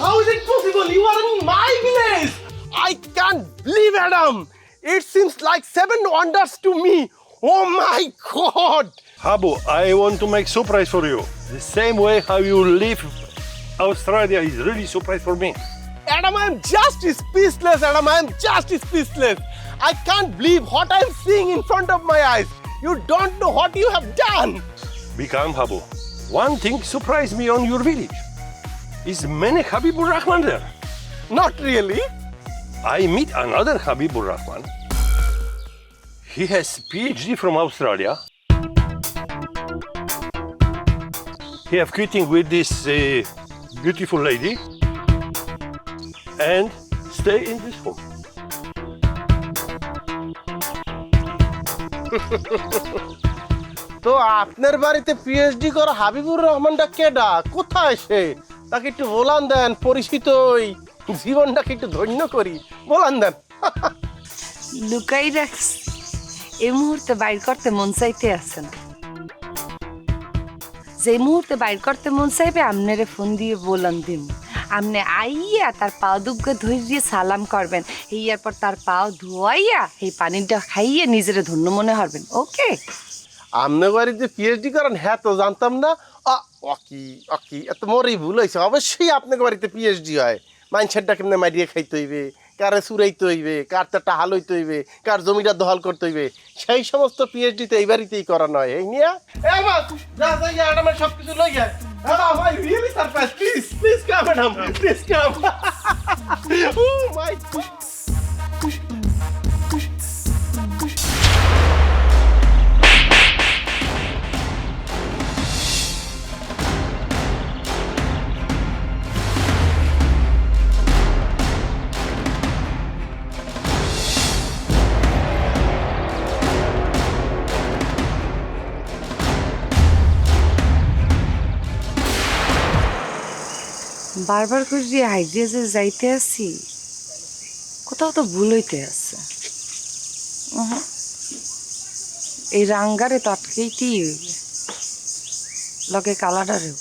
How is it possible? You are in my village. I can't believe, Adam. It seems like seven wonders to me. Oh my God. Habu, I want to make surprise for you. The same way how you live Australia is really surprise for me. Adam, I'm just speechless, Adam. I'm just speechless. I can't believe what I'm seeing in front of my eyes. You don't know what you have done. Become Habu. One thing surprised me on your village. Is many Habibur Rahman there? Not really. I meet another Habibur Rahman. He has PhD from Australia. He have quitting with this uh, beautiful lady and stay in this home. তো আপনার বাড়িতে PhD করা হাবিবুর রহমানটা কেডা কোথায় সে তাকে একটু বলান দেন পরিচিত ওই জীবনটাকে একটু ধন্য করি। বলান দেন। লুকাই রাখস এই মুহূর্তে বাইর করতে মন চাইতে আছে না। যে মুহূর্তে বাইর করতে মন চাইবে আমনেরে ফোন দিয়ে বলান দিন। আপনি আইয়া তার পাও দুগ্গে ধৈর্য সালাম করবেন। ইয়ার পর তার পাও ধোয়াইয়া এই পানিটা খাইয়ে নিজেরে ধন্য মনে হবেন ওকে? আপনার বাড়িতে পিএইচডি করেন? হ্যাঁ তো জানতাম না। অকি অকি এত মোরই ভুল হয়েছে। অবশ্যই আপনার বাড়িতে পিএইচডি হয়। মাইনছেনটা কেমনে মারিয়ে খাইতে হইবে? কারে চুরাইতে হইবে? কার তারটা হাল হইতে হইবে? কার জমিটা দখল করতে হইবে? সেই সমস্ত পিএইচডি তো এই করানো হয় এই নিয়ে সব কিছু লই Madam, I really surprised. Please, please come, বারবার করে যে হাইডিয়া যে যাইতে আসি কোথাও তো ভুল হইতে আছে। এই রাঙ্গারে তো আটকেইতেই হইবে। লগে কালাডারেও।